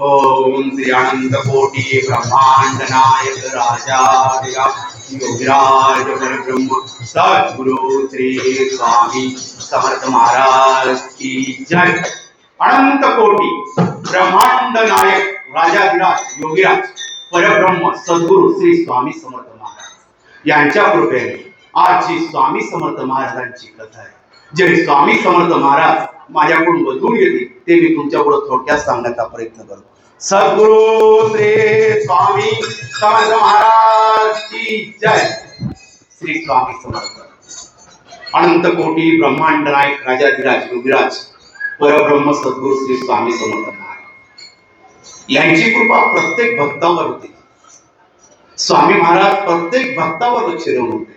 ओम श्री अनंत कोटी ब्रह्मांड नायक राजा योगीराज परब्रह्म सद्गुरु श्री स्वामी समर्थ महाराज की जय अनंत कोटी ब्रह्मांड नायक परब्रह्म सद्गुरु श्री स्वामी समर्थ महाराज यांच्या कृपेने आजची स्वामी समर्थ महाराजांची कथा आहे जे स्वामी समर्थ महाराज माझ्याकडून बदलून गेले ते मी तुमच्या थोडक्यात सांगण्याचा प्रयत्न करतो. सद्गुरु श्री स्वामी समर्थ महाराज की जय. श्री स्वामी समर्थ. अनंत कोटी ब्रह्मांड नायक राजाधिराज योगीराज परब्रह्म सद्गुरु श्री स्वामी समर्थ महाराज. यांची कृपा प्रत्येक भक्तावर होती. स्वामी महाराज प्रत्येक भक्तावर लक्ष देऊन होते.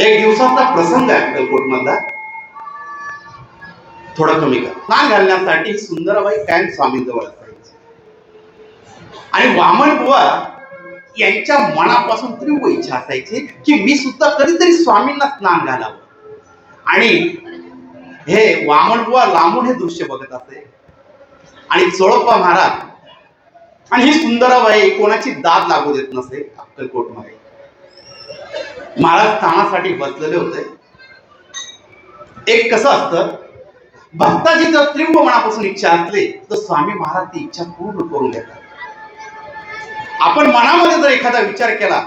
एक दिवसाचा प्रसंग आहे अक्कलकोट मधला थोडा कमी कर. स्नान घालण्यासाठी सुंदरबाई कायम स्वामींजवळ आणि वामन बुवा यांच्या मनापासून तीव्र इच्छा असायची की मी सुद्धा कधीतरी स्वामींना स्नान घालावं. आणि हे वामन बुवा लांबून हे दृश्य बघत असे. आणि चोळप्पा महाराज आणि ही सुंदराबाई कोणाची दाद लागू देत नसे अक्कलकोटमध्ये महाराज स्थानासाठी बसलेले होते. एक कसं असतं भक्ताची जर त्रिंब मनापासून इच्छा असली तर स्वामी महाराज ती इच्छा पूर्ण करून देतात. आपण मनामध्ये जर एखादा विचार केला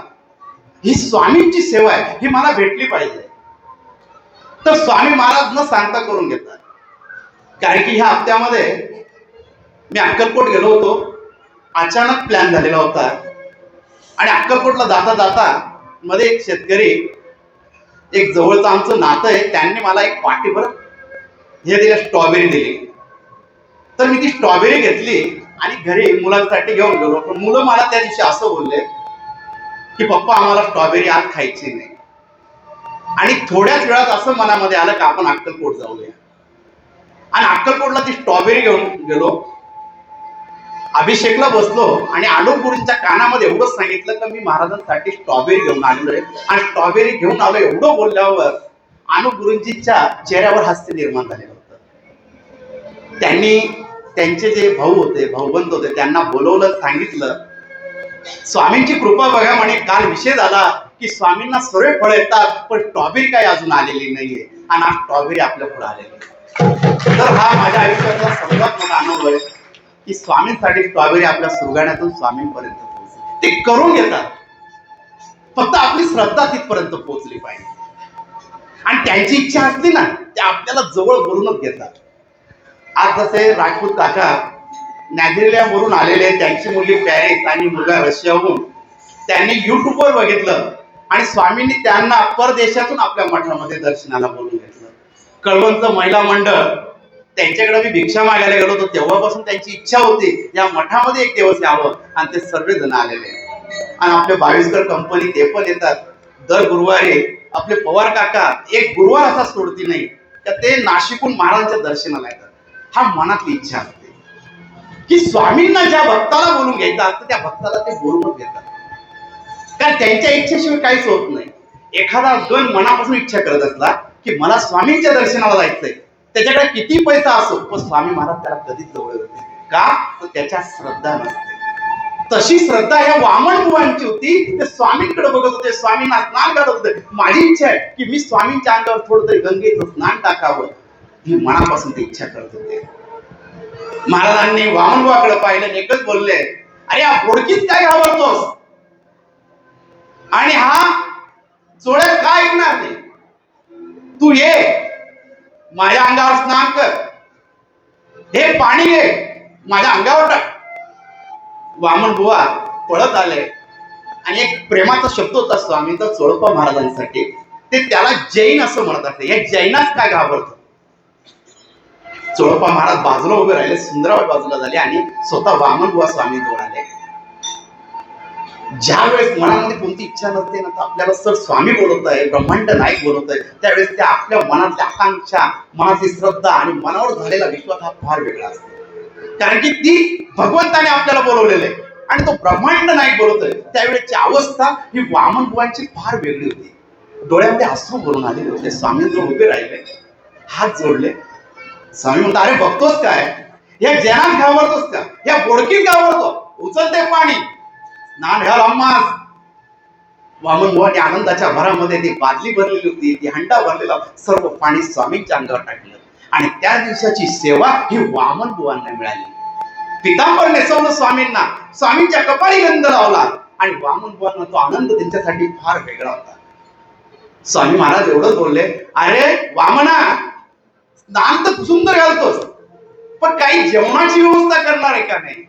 ही स्वामींची सेवा आहे ही मला भेटली पाहिजे. तर स्वामी महाराज न सांगता करून घेतात. कारण की ह्या हप्त्यामध्ये मी अक्कलकोट गेलो होतो. अचानक प्लॅन झालेला होता. आणि अक्कलकोटला जाता जाता मध्ये एक शेतकरी एक जवळचं आमचं नातं आहे त्यांनी मला एक पाठीभर हे दिल्या स्ट्रॉबेरी दिली. तर मी ती स्ट्रॉबेरी घेतली आणि घरी मुलांसाठी घेऊन गेलो. पण मुलं मला त्या दिवशी असं बोलले की पप्पा आम्हाला स्ट्रॉबेरी आज खायची नाही. आणि थोड्याच वेळात असं मनामध्ये आलं की आपण अक्कलकोट जाऊया. आणि अक्कलकोटला ती स्ट्रॉबेरी घेऊन गेलो. अभिषेकला बसलो आणि आलोक गुरुंच्या कानामध्ये एवढं सांगितलं की मी महाराजांसाठी स्ट्रॉबेरी घेऊन आलेलो आहे. आणि स्ट्रॉबेरी घेऊन आलो एवढं बोलल्यावर अनुप गुरुंजीच्या चेहऱ्यावर हास्य निर्माण झालेलं होतं. त्यांनी त्यांचे जे भाऊ होते भाऊबंद होते त्यांना बोलवलं सांगितलं. स्वामींची कृपा बघा म्हणे काल विषय झाला की स्वामींना सर्व फळ येतात पण स्ट्रॉबेरी काही अजून आलेली नाहीये. आणि आज स्ट्रॉबेरी आपल्या पुढे आलेली आहे. तर हा माझ्या आयुष्यातला सर्वात मोठा अनुभव आहे. की स्वामींसाठी स्ट्रॉबेरी आपल्या सुरगाण्यातून स्वामींपर्यंत पोहोचली. ते करून घेतात. फक्त आपली श्रद्धा तिथपर्यंत पोहोचली पाहिजे. आणि त्यांची इच्छा असली ना ते आपल्याला जवळ बोलूनच घेतात. आज जसे राजपूत काका वरून आलेले त्यांची मुलगी पॅरिस आणि मुलगा रशियाहून त्यांनी युट्यूबवर बघितलं आणि स्वामींनी त्यांना परदेशातून आपल्या मठामध्ये दर्शनाला बोलून घेतलं. कळवणचं महिला मंडळ त्यांच्याकडे मी भिक्षा मागायला गेलो होतो तेव्हापासून त्यांची इच्छा होती या मठामध्ये एक दिवस यावं. आणि ते सर्वजण आलेले. आणि आपले बावीसकर कंपनी ते पण येतात. दर गुरुवारी आपले पवार काका एक गुरुवार असा सोडती नाही. तर ते नाशिकहून महाराजांच्या दर्शनाला येतात. हा मनातली इच्छा असते. की स्वामींना ज्या भक्ताला बोलून घ्यायचं असतं त्या भक्ताला ते बोलूनच घेतात. कारण त्यांच्या इच्छेशिवाय काहीच होत नाही. एखादा दोन मनापासून इच्छा करत असला की मला स्वामींच्या दर्शनाला जायचंय. त्याच्याकडे किती पैसा असो पण स्वामी महाराज त्याला कधीच जवळ होते का? त्याच्या श्रद्धा नसते. तशी श्रद्धा ह्या वामन बुवांची होती ते स्वामींकडे बघत होते स्वामींना स्नान घालत होते. माझी इच्छा आहे की मी स्वामींच्या अंगावर थोडं तरी गंगेचं स्नान टाकावं. ही मनापासून ते इच्छा करत होते. महाराजांनी वामनबुवाकडे पाहिलं एकच बोलले अरे हा फोडकीत काय घाबरतोस? आणि हा चोळ्यात काय ऐकणार नाही? तू ये. माझ्या अंगावर स्नान कर. हे पाणी घे माझ्या अंगावर टाक. वामन बुवा पळत आले. आणि एक प्रेमाचा शब्द होता स्वामींचा चोळपा महाराजांसाठी. ते त्याला जैन असं म्हणत असते. या जैनाच काय घाबरतो? चोळपा महाराज बाजूला उभे राहिले. सुंदराबाई बाजूला झाले आणि स्वतः वामन बुवा स्वामी जवळ आले ज्या वेळेस मनामध्ये कोणती इच्छा नसते ना तर आपल्याला सर स्वामी बोलवत आहे ब्रह्मांड नाईक बोलवत आहे त्यावेळेस त्या आपल्या मनातल्या आकांक्षा मनाची श्रद्धा आणि मनावर झालेला विश्वास हा फार वेगळा असतो. कारण की ती भगवंताने आपल्याला बोलवलेलं आहे आणि तो ब्रह्मांड नाईक बोलवतोय त्यावेळेची अवस्था ही वामन बुवांची फार वेगळी होती. डोळ्यामध्ये अश्रू भरून आलेले होते. स्वामींजवळ उभे राहिले. हात जोडले. स्वामी म्हणतो अरे बघतोस काय? या जनात घाबरतोस का? या बोडकीत घाबरतो उचलते पाणी. स्नान घाल अम्मास. वामन बुवाने आनंदाच्या भरामध्ये ती बादली भरलेली होती ती हंडा भरलेला सर्व पाणी स्वामींच्या अंगावर टाकलं. आणि त्या दिवसाची सेवा ही वामन बुवांना मिळाली. पितांबर नेसवलं स्वामींना स्वामींच्या कपाळी गंध लावला आणि वामन बुवांना तो आनंद त्यांच्यासाठी फार वेगळा होता. स्वामी महाराज एवढंच बोलले अरे वामना स्नान तर सुंदर घालतोस पण काही जेवणाची व्यवस्था करणार आहे का नाही?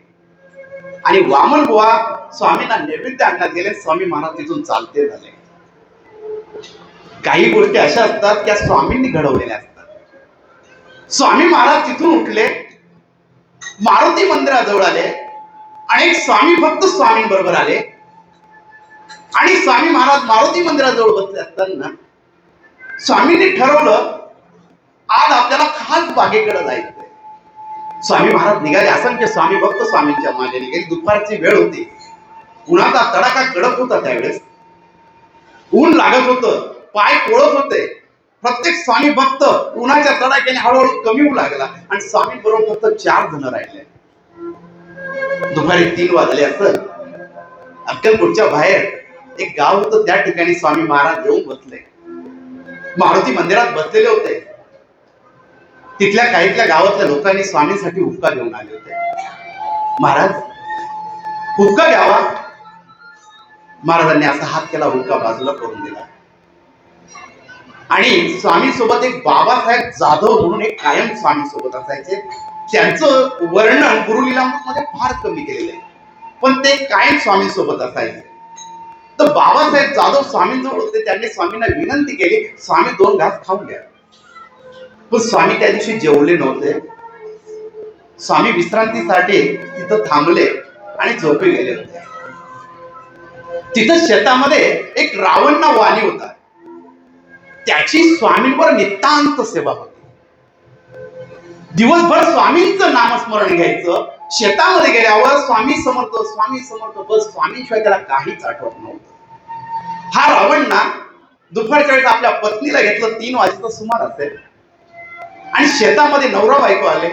आणि वामन बुवा स्वामींना नैवेद्य आणण्यात गेले स्वामी महाराज तिथून चालते झाले. काही गोष्टी अशा असतात त्या स्वामींनी घडवलेल्या असतात. स्वामी महाराज तिथून उठले मारुती मंदिराजवळ आले आणि एक स्वामी भक्त स्वामींबरोबर आले. आणि स्वामी महाराज मारुती मंदिराजवळ बसले असताना स्वामींनी ठरवलं आज आपल्याला खास बागेकडे जायचंय. स्वामी महाराज निघाले. असंख्य स्वामी भक्त स्वामींच्या मागे निघाले दुपारची वेळ होती. उन्हाचा तडाखा कडक होता त्यावेळेस. ऊन लागत होतं. पाय कोळत होते. प्रत्येक स्वामी भक्त उन्हाच्या तडाख्याने हळूहळू कमी होऊ लागला आणि स्वामी बरोबर फक्त चार जण राहिले. दुपारी तीन वाजले असत. अक्कलकोटच्या बाहेर एक गाव होतं. त्या ठिकाणी स्वामी महाराज येऊन बसले. मारुती मंदिरात बसलेले होते. तिथल्या काहीतल्या गावातल्या लोकांनी स्वामींसाठी हुक्का घेऊन आले होते. महाराज हुक्का घ्यावा महाराजांनी असा हात केला हुक्का बाजूला करून दिला. आणि स्वामी सोबत एक बाबासाहेब जाधव म्हणून एक कायम स्वामी सोबत असायचे. त्यांचं वर्णन गुरुलीलामध्ये फार कमी केलेलं आहे. पण ते कायम स्वामी सोबत असायचे. तर बाबासाहेब जाधव स्वामींजवळ होते त्यांनी स्वामींना विनंती केली स्वामी दोन घास खाऊन घ्या. पण स्वामी त्या दिवशी जेवले नव्हते. स्वामी विश्रांतीसाठी तिथं थांबले आणि झोपे गेले होते. तिथं शेतामध्ये एक रावण वाणी होता. त्याची स्वामींवर नितांत सेवा होती. दिवसभर स्वामींचं नामस्मरण घ्यायचं. शेतामध्ये गेल्यावर स्वामी समर्थ स्वामी समर्थ बस स्वामींशिवाय त्याला काहीच आठवत नव्हतं. हा रावण ना दुपारच्या वेळेस आपल्या पत्नीला घेतलं. तीन वाजेचं सुमार असेल. आणि शेतामध्ये नवरा बायको आले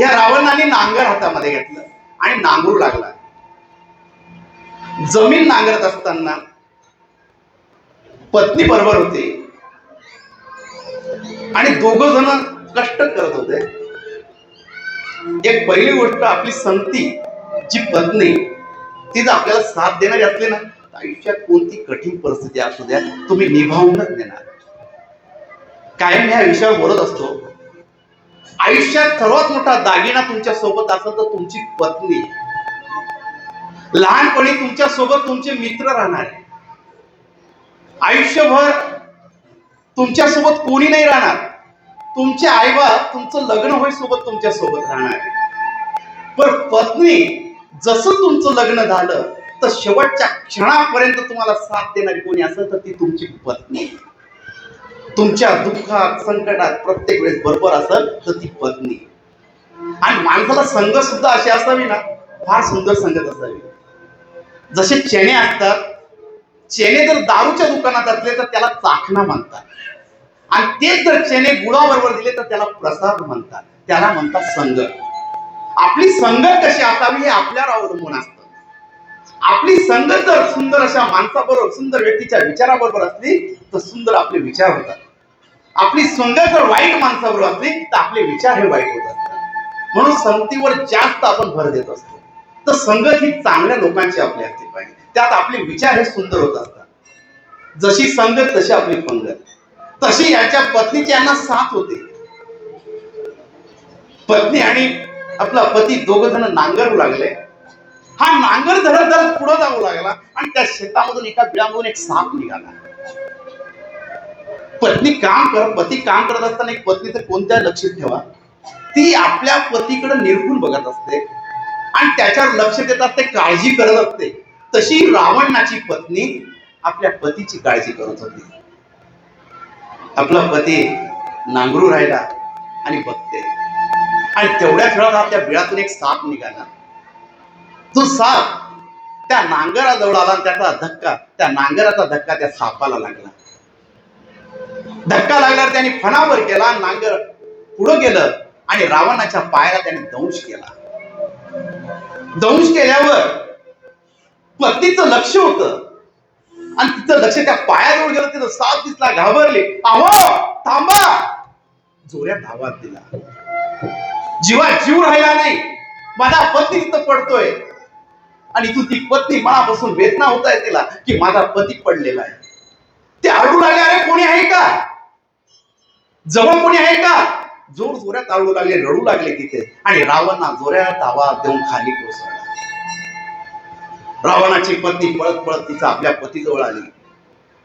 या रावणाने नांगर हातामध्ये घेतलं आणि नांगरू लागला. जमीन नांगरत असताना पत्नी बरोबर होती. आणि दोघ जण कष्ट करत होते. एक पहिली गोष्ट आपली संती जी पत्नी ती आपल्याला साथ देणारी असली ना आयुष्यात कोणती कठीण परिस्थिती असू द्या तुम्ही निभावूनच देणार. कायम मी ह्या विषयावर बोलत असतो. आयुष्यात सर्वात मोठा दागिना तुमच्यासोबत असेल तर तुमची पत्नी. लहानपणी तुमच्यासोबत तुमचे मित्र राहणार आयुष्यभर तुमच्यासोबत कोणी नाही राहणार. तुमचे आईबाप तुमचं लग्न होई सोबत तुमच्यासोबत राहणार पण पत्नी जसं तुमचं लग्न झालं तर शेवटच्या क्षणापर्यंत तुम्हाला साथ देणारी कोणी असेल तर ती तुमची पत्नी. तुमच्या दुःखात संकटात प्रत्येक वेळेस बरोबर असल तर ती पत्नी. आणि माणसाला संघ सुद्धा अशी असावी ना फार सुंदर संगत असावी. जसे चेणे असतात चेणे जर दारूच्या दुकानात असले तर त्याला चाखणा म्हणतात. आणि तेच जर चेने गुळाबरोबर दिले तर त्याला प्रसाद म्हणतात. त्याला म्हणतात संगत आपली संगत कशी असावी हे आपल्यावर अवलंबून असतं. आपली संगत जर सुंदर अशा माणसाबरोबर सुंदर व्यक्तीच्या विचाराबरोबर असली तर सुंदर आपले विचार होतात. आपली सुंदर जर वाईट माणसावर असली तर आपले विचार हे वाईट होत असतात म्हणून संगतीवर जास्त आपण भर देत असतो. तर संगत ही चांगल्या लोकांची आपली असली पाहिजे. त्यात आपले विचार हे सुंदर होत असतात. जशी संगत तशी आपली पंगत. तशी याच्या पत्नीची यांना साथ होते. पत्नी आणि आपला पती दोघ जण नांगरू लागले. हा नांगर धरत धरत पुढे जाऊ लागला आणि त्या शेतामधून एका बिळामधून एक साप निघाला. पत्नी काम करत पती काम करत असताना एक पत्नीचं कोणत्या लक्षात ठेवा. ती आपल्या पतीकडे निरखून बघत असते. आणि त्याच्यावर लक्ष देत असते काळजी करत असते. तशी रावणाची पत्नी आपल्या पतीची काळजी करत होती. आपला पती नांगरू राहिला आणि बघते. आणि तेवढ्याच वेळात आपल्या बिळातून एक साप निघाला. तो साप त्या नांगराजवळ आला त्याचा धक्का त्या नांगराचा धक्का त्या सापाला लागला. धक्का लागल्यावर त्याने फणावर केला नांगर पुढं गेलं आणि रावणाच्या पायाला त्याने दंश केला. दंश केल्यावर पत्नीचं लक्ष होत. आणि तिचं लक्ष त्या पायाजवळ गेलं तिथं साप दिसला घाबरले. आहो थांबा. जोऱ्या धावात दिला. जीवा जीव राहिला नाही. माझा पत्नी तिथं पडतोय. आणि तू ती पत्नी मनापासून वेदना होत आहे तिला की माझा पती पडलेला आहे. ते आरडू लागले अरे कोणी आहे का? जवळ कोणी आहे का? जोर जोरात आळू लागले रडू लागले तिथे. आणि रावणा जोऱ्यात आवाज देऊन खाली कोसळला. रावणाची पत्नी पळत पळत तिचा आपल्या पतीजवळ आली.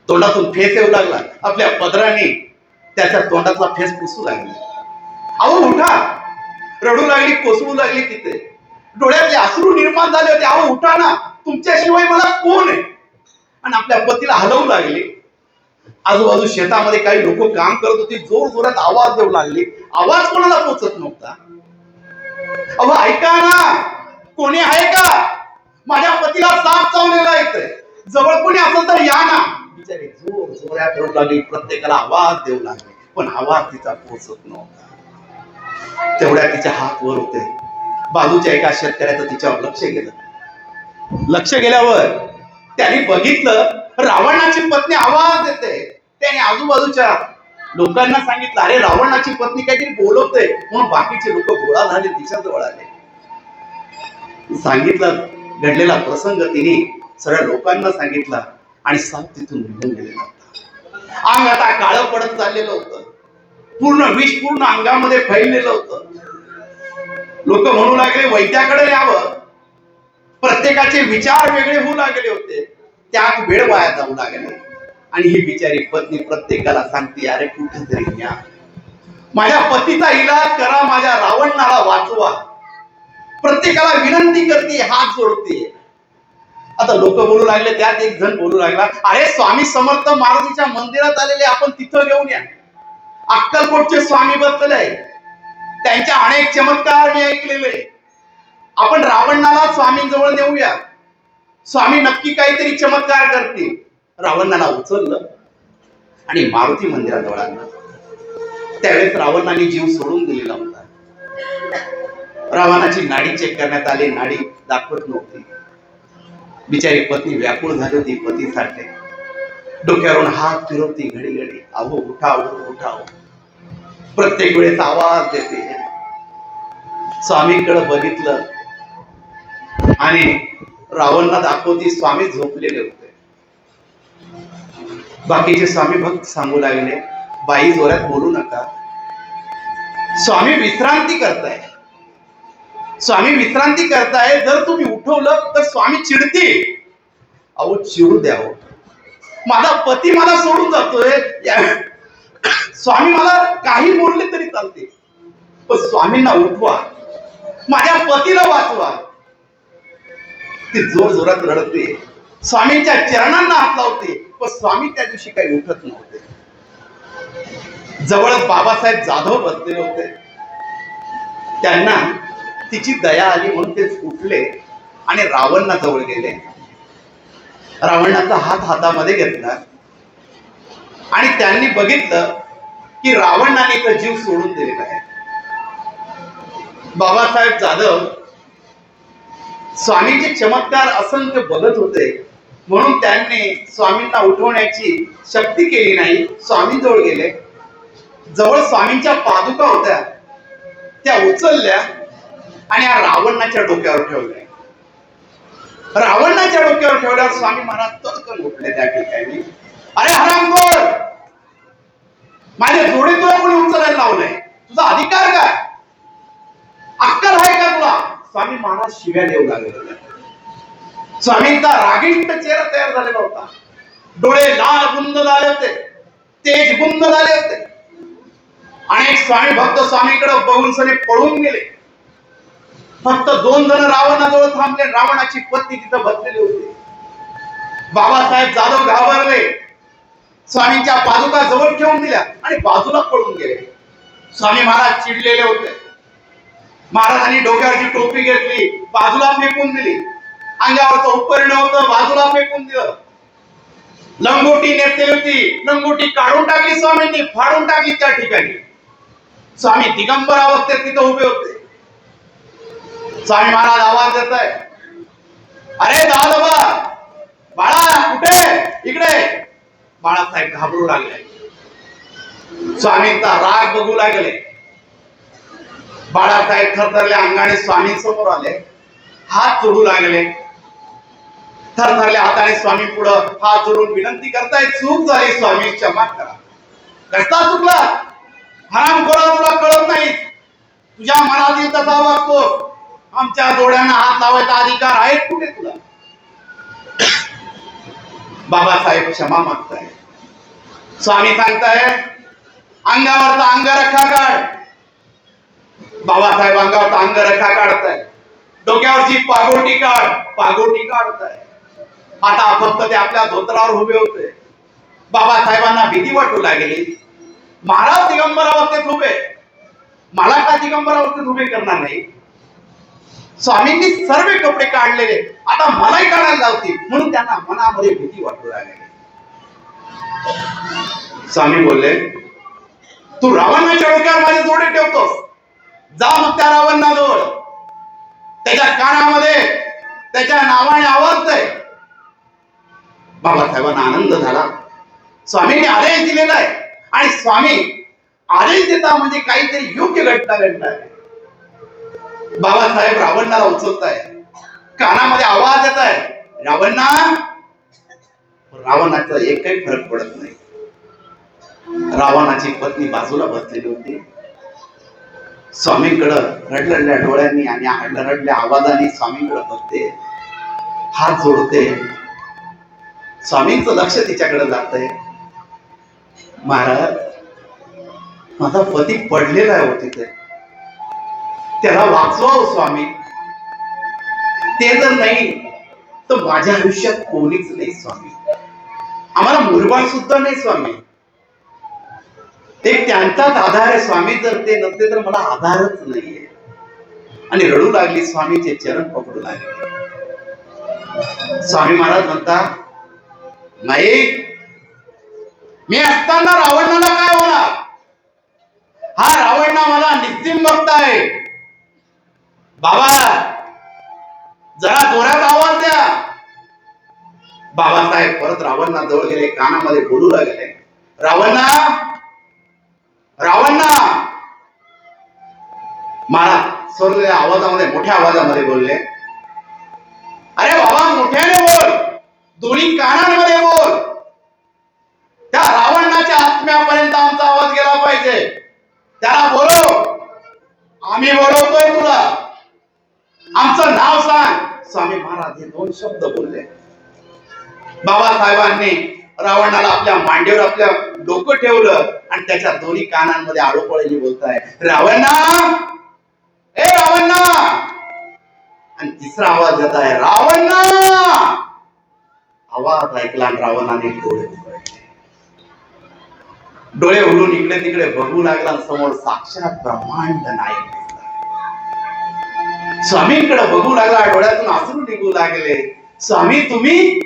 तोंडातून फेस येऊ लागला. आपल्या पदराने त्याच्या तोंडातला फेस पुसू लागली. अहो उठा. रडू लागली कोसळू लागली तिथे. डोळ्यातले अश्रू निर्माण झाले होते. अहो उठा ना. तुमच्याशिवाय मला कोण आहे? आणि आपल्या पतीला हलवू लागली. आजूबाजू शेतामध्ये काही लोक काम करत होते जोर जोरात आवाज देऊ लागले. आवाज कोणाला पोचत नव्हता? अहो ऐका ना. कोणी आहे का? माझ्या पतीला साप चावलेला येतोय जवळ कोणी असेल तर या ना. बिचारी जोर जोरात करू लागली प्रत्येकाला आवाज देऊ लागले पण आवाज तिचा पोचत नव्हता. तेवढ्या तिच्या हात वर होते. बाजूच्या एका शेतकऱ्याचं तिच्यावर लक्ष गेलं. लक्ष गेल्यावर त्यांनी बघितलं रावणाची पत्नी आवाज देते. त्याने आजूबाजूच्या लोकांना सांगितलं अरे रावणाची पत्नी काहीतरी बोलवते म्हणून बाकीचे लोक गोळा झाले तिच्याजवळ आले. सांगितलं घडलेला प्रसंग तिने सगळ्या लोकांना सांगितला आणि साप तिथून निघून गेलेला होता. अंग आता काळं पडत चाललेलं होतं. पूर्ण विष पूर्ण अंगामध्ये फैललेलं होतं. लोक म्हणू लागले वैद्याकडे यावं. प्रत्येकाचे विचार वेगळे होऊ लागले होते. त्यात वेळ वाया जाऊ लागले. आणि ही बिचारी पत्नी प्रत्येकाला सांगते अरे कुठेतरी न्या. माझ्या पतीचा इलाज करा माझ्या रावणाला वाचवा. प्रत्येकाला विनंती करते हात जोडते. आता लोक बोलू लागले त्यात एक जण बोलू लागला अरे स्वामी समर्थ मारुतीच्या मंदिरात आलेले आपण तिथं घेऊन या. अक्कलकोटचे स्वामी बसलेले. त्यांच्या अनेक चमत्कार मी ऐकलेले. आपण रावणाला स्वामींजवळ नेऊया. स्वामी नक्की काहीतरी चमत्कार करतील. रावणाला उचललं आणि मारुती मंदिराजवळ आणलं त्यावेळेस रावणाने जीव सोडून दिलेला होता. रावणाची नाडी चेक करण्यात आली नाडी दाखवत नव्हती. बिचारी पत्नी व्याकुळ झाली होती पतीसाठी डोक्यावरून हात फिरवती घडी घडी अहो उठाव उठाव प्रत्येक वेळेस आवाज देते. स्वामीकडे बघितलं आणि रावणला दाखवती स्वामी झोपलेले होते. बाकीचे स्वामी भक्त सांगू लागले बाई जोरात बोलू नका. स्वामी विश्रांती करताय. स्वामी विश्रांती करताय जर तुम्ही उठवलं तर स्वामी चिडतील. अहो चिडू द्यावं हो. माझा पती मला सोडून जातोय. या- स्वामी मला काही बोलले तरी चालते पण स्वामींना उठवा. माझ्या पतीला वाचवा. ती जोर जोरात रडते. स्वामींच्या चरणांना हात लावते. पण स्वामी त्या दिवशी काही उठत नव्हते. जवळ बाबासाहेब जाधव बसलेले होते. त्यांना तिची दया आली म्हणून ते उठले आणि रावणना जवळ गेले. रावणाचा हात हातामध्ये घेतला. आणि त्यांनी बघितलं की रावणाने तर जीव सोडून दिलेला आहे. बाबासाहेब जाधव स्वामीचे चमत्कार असंख्य बघत होते. म्हणून त्यांनी स्वामींना उठवण्याची शक्ती केली नाही. स्वामी जवळ गेले. जवळ स्वामींच्या पादुका होत्या. त्या उचलल्या आणि या रावणाच्या डोक्यावर ठेवल्या. रावणाच्या डोक्यावर ठेवल्यावर स्वामी महाराज तडकन उठले त्या ठिकाणी. अरे हरामखोर! माझे जोडे तुला कोणी उचलायला लावलंय? तुझा अधिकार काय? अक्कल आहे का तुला? स्वामी महाराज शिव्या देऊ लागले. स्वामींचा रागीट चेहरा तयार झालेला होता. डोळे लाल बुंद झाले होते. तेज बुंद झाले होते. अनेक स्वामी भक्त स्वामीकडे बघून सने पळून गेले. फक्त दोन जण रावणाजवळ थांबले. रावणाची पत्नी तिथं बसलेली होती. बाबासाहेब जाधव घाबरले. स्वामींच्या पादुका जवळ ठेवून दिल्या आणि बाजूला पळून गेले. स्वामी महाराज चिडलेले होते. महाराजांनी डोक्यावरची टोपी घेतली. बाजूला फेकून दिली. अंगावरचं उपरिणाम होतं बाजूला फेकून दिलं. लंगोटी नेसली होती लंगोटी काढून टाकली स्वामींनी फाडून टाकली त्या ठिकाणी. स्वामी दिगंबर अवस्थेत तिथं उभे होते. स्वामी महाराज आवाज देत आहे अरे दादोबा बाळा कुठे? इकडे. बाळासाहेब घाबरू लागले. स्वामींचा राग बघू लागले. बाळासाहेब थरथरल्या अंगाने स्वामी समोर आले. हात चढू लागले. थरथरल्या हाताने स्वामी पुढं हात जोडून विनंती करताय चूक झाली स्वामी क्षमा करा. कसा चुकला. हराम कोरा तुला कळत नाही. तुझ्या मनातील तसा वागतो. आमच्या डोळ्यांना हात लावायचा अधिकार आहे कुठे तुला? बाबासाहेब क्षमा मागताय स्वामी सांगताय अंगावरचा अंग रखा काढ. बाबासाहेब अंगावरचा अंग रखा काढताय डोक्यावरची पागोटी काढ. पागोटी काढताय आता फक्त ते आपल्या धोत्रावर उभे होते. बाबासाहेबांना भीती वाटू लागली. महाराज दिगंबर अवस्थेत उभे. मला का दिगंबर अवस्थेत उभे करणार नाही? स्वामींनी सर्व कपडे काढलेले. आता मलाही काढायला लावतील. म्हणून त्यांना मनामध्ये भीती वाटू लागली. स्वामी बोलले तू रावणाच्या डोक्यावर माझे जोडे ठेवतोस. जा मग त्या रावणाजवळ. त्याच्या कानामध्ये त्याच्या नावाने आवाजतय बाबासाहेबांना आनंद झाला. स्वामींनी आदेश दिलेला आहे. आणि स्वामी आदेश देता म्हणजे काहीतरी योग्य घटना घडणार आहे. बाबासाहेब रावणाला उचलताय. कानामध्ये आवाज येत आहे रावणा रावणाचा एकही फरक पडत नाही. रावणाची पत्नी बाजूला बसलेली होती. स्वामींकडं रडलडल्या डोळ्यांनी आणि रडल्या आवाजाने स्वामींकडे बघते. हात जोडते. स्वामींचं लक्ष तिच्याकडे जातंय महाराज माझा पती पडलेला आहे हो तिथे. त्याला वाचवा स्वामी. ते जर नाही तर माझ्या आयुष्यात कोणीच नाही स्वामी. आम्हाला मुरबाळ सुद्धा नाही स्वामी. ते त्यांचाच आधार आहे स्वामी जर ते नसते तर मला आधारच नाहीये. आणि रडू लागली स्वामीचे चरण पकडू लागले. स्वामी महाराज म्हणतात नाही. मी असताना रावणाला काय होणार हा रावणा मला निश्चिम बघताय. बाबा जरा जोरात आवाज द्या. बाबासाहेब परत रावणना जवळ गेले कानामध्ये बोलू लागले. रावणा रावणा महाराज स्वर्ग आवाजामध्ये मोठ्या आवाजामध्ये बोलले. अरे बाबा मोठ्याने बोल दोन्ही कानांमध्ये बोल त्या रावणाच्या आत्म्यापर्यंत आमचा आवाज गेला पाहिजे त्याला बोलव आम्ही बोलवतोय तुला. आमचं नाव सांग. स्वामी महाराज हे दोन शब्द बोलले. बाबासाहेबांनी रावणाला आपल्या मांडीवर आपल्या डोकं ठेवलं आणि त्याच्या दोन्ही कानांमध्ये आळोपळीने बोलताय. रावणा ए रावणा आणि तिसरा आवाज येत आहे रावणा आवाज ऐकला आणि रावणाने डोळे उघडले. डोळे उडून इकडे तिकडे बघू लागला समोर साक्षात ब्रह्मांड नायक स्वामींकडे बघू लागला डोळ्यातून अश्रू निघू लागले. स्वामी तुम्ही?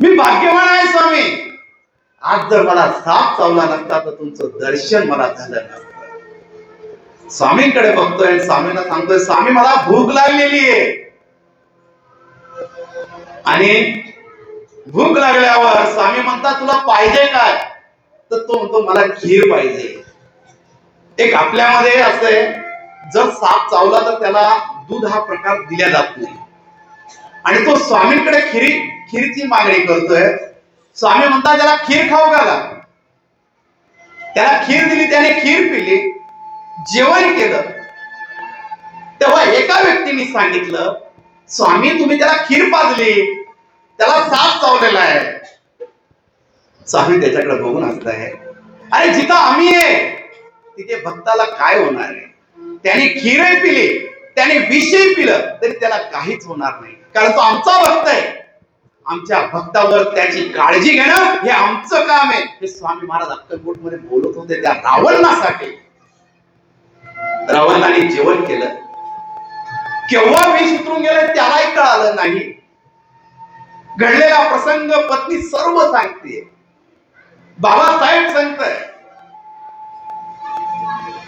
मी भाग्यवान आहे स्वामी. आज जर मला साप चावला नसता तर तुमचं दर्शन मला झालं नसतं. स्वामींकडे बघतोय स्वामींना सांगतोय स्वामी मला भूक लागलेली आहे. आणि भूक लागल्यावर स्वामी म्हणतात तुला पाहिजे काय? तर तो म्हणतो मला खीर पाहिजे. एक आपल्यामध्ये असे जर साप चावला तर त्याला दूध हा प्रकार दिला जात नाही. आणि तो स्वामींकडे खिरी खीरची मागणी करतोय. स्वामी म्हणतात त्याला खीर खाऊ घाला. त्याला खीर दिली त्याने खीर पिली जेवण केलं. तेव्हा एका व्यक्तीने सांगितलं स्वामी तुम्ही त्याला खीर पाजली. त्याला साप चावलेला आहे. स्वामी त्याच्याकडे बघून असताय अरे जिथं आम्ही आहे तिथे भक्ताला काय होणार आहे? त्याने खीरही पिली त्याने विषही पिलं तरी त्याला काहीच होणार नाही. कारण तो आमचा भक्त आहे. आमच्या भक्तावर त्याची काळजी घेणं हे आमचं काम आहे. हे स्वामी महाराज अक्कलकोटमध्ये बोलत होते त्या रावणासाठी. रावणाने जेवण केलं. केव्हा विष उतरून गेलं त्यालाही कळालं नाही. घडलेला प्रसंग पत्नी सर्व सांगते. बाबासाहेब सांगताय.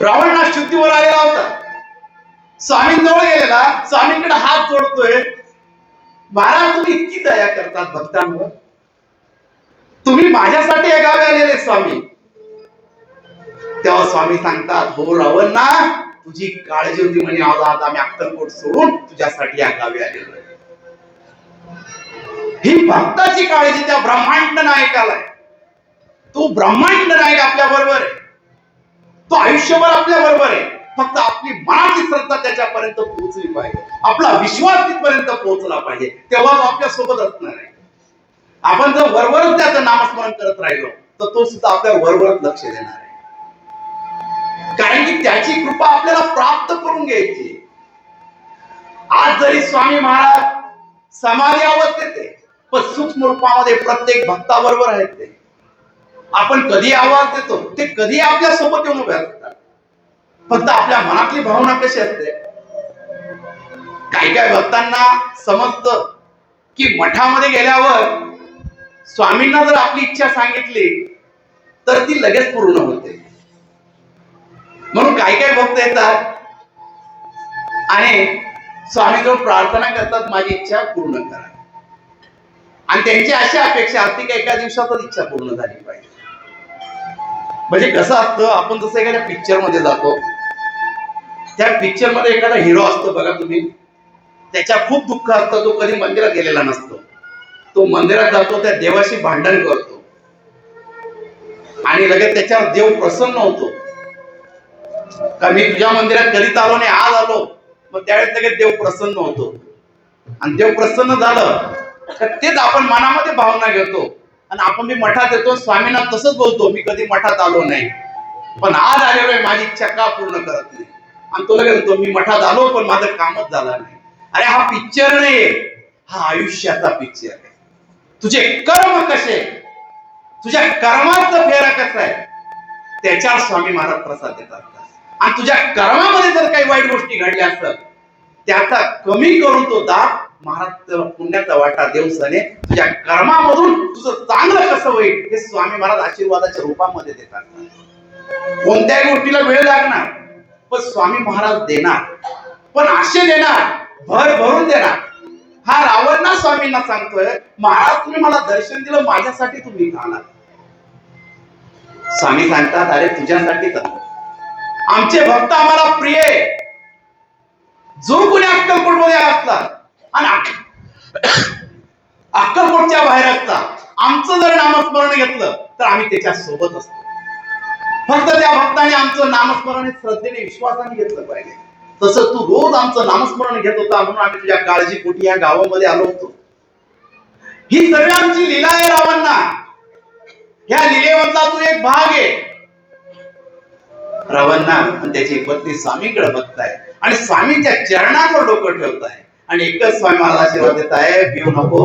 रावणा शुद्धीवर आलेला होता. स्वामींजवळ गेलेला स्वामींकडे हात जोडतोय. महाराज तुम्ही इतकी दया करतात भक्तांवर. तुम्ही माझ्यासाठी या गावी आलेले स्वामी. तेव्हा स्वामी सांगतात हो रावण ना तुझी काळजी होती म्हणे आज आज आम्ही अक्कलकोट सोडून तुझ्यासाठी या गावी आलेलो आहे. ही भक्ताची काळजी त्या ब्रह्मांड नायकाला आहे. तो ब्रह्मांड नायक आपल्या बरोबर आहे. तो आयुष्यभर आपल्या बरोबर आहे. फक्त आपली मनाची श्रद्धा त्याच्यापर्यंत पोहोचली पाहिजे. आपला विश्वास तिथपर्यंत पोहोचला पाहिजे. तेव्हा तो आपल्यासोबत असणार आहे. आपण जर वरवरच त्याचं नामस्मरण करत राहिलो तर तो सुद्धा आपल्या वरवरच लक्ष देणार आहे. कारण की त्याची कृपा आपल्याला प्राप्त करून घ्यायची आज जरी स्वामी महाराज समाधी अवस्थेत आहे पण सूक्ष्म रूपामध्ये प्रत्येक भक्ताबरोबर आहेत ते. आपण कधी आवाज देतो ते कधी आपल्यासोबत येऊन उभ्या असतात. फक्त आपल्या मनातली भावना कशी असते? काही काही भक्तांना समजतं की मठामध्ये गेल्यावर स्वामींना जर आपली इच्छा सांगितली तर ती लगेच पूर्ण होते. म्हणून काही काही भक्त येतात आणि स्वामीजवळ प्रार्थना करतात माझी इच्छा पूर्ण करा. आणि त्यांची अशी अपेक्षा असते की एका दिवसातच इच्छा पूर्ण झाली पाहिजे. म्हणजे कसं असतं आपण जसं एखाद्या पिक्चरमध्ये जातो त्या पिक्चरमध्ये एखादा हिरो असतो बघा तुम्ही. त्याच्या खूप दुःख असतं तो कधी मंदिरात गेलेला नसतो. तो मंदिरात जातो त्या देवाशी भांडण करतो. आणि लगेच त्याच्यावर देव प्रसन्न होतो. का मी तुझ्या मंदिरात कधीच आलो नाही आज आलो. मग त्यावेळेस लगेच देव प्रसन्न होतो. आणि देव प्रसन्न झालं तर तेच आपण मनामध्ये भावना घेतो. आणि आपण मी मठात येतो स्वामींना तसंच बोलतो मी कधी मठात आलो नाही. पण आज आलेलो आहे माझी इच्छा का पूर्ण करत नाही? आणि तो लगेच म्हणतो मी मठात आलो पण माझं कामच झालं नाही. अरे हा पिक्चर नाही हा आयुष्याचा पिक्चर आहे. तुझे कर्म कसे? तुझ्या कर्माचा फेरा कसा आहे? त्याच्यावर स्वामी महाराज प्रसाद देतात. आणि तुझ्या कर्मामध्ये जर काही वाईट गोष्टी घडल्या असतात त्याचा कमी करून तो दाब महाराज तुला पुण्याचा वाटा देवसने तुझ्या कर्मामधून तुझं चांगलं कसं होईल हे स्वामी महाराज आशीर्वादाच्या रूपामध्ये देतात. कोणत्याही गोष्टीला वेळ लागणार पण स्वामी महाराज देणार. पण असे देणार भर भरून देणार. हा रावण ना स्वामींना सांगतोय महाराज तुम्ही मला दर्शन दिलं माझ्यासाठी तुम्ही खाणार. स्वामी सांगतात अरे तुझ्यासाठी तर आमचे भक्त आम्हाला प्रिय जो कोणी अक्कलकोटमध्ये असला आणि अक्कलकोटच्या बाहेर असता. आमचं जर नामस्मरण घेतलं तर आम्ही त्याच्या सोबत असतो. फक्त त्या भक्ताने आमचं नामस्मरण श्रद्धेने विश्वासाने घेतलं पाहिजे. तसं तू रोज आमचं नामस्मरण घेत होता म्हणून आम्ही तुझ्या काळजी काळजीपोटी या गावामध्ये आलो होतो. ही सगळी आमची लीला आहे रावांना. ह्या लीलेमधला तू एक भाग आहे. रावांना आणि त्याची पत्नी स्वामीकडे बघताय. आणि स्वामीच्या चरणावर डोकं ठेवताय. आणि एकच स्वामी मला आशीर्वाद देत आहे भिऊ नको.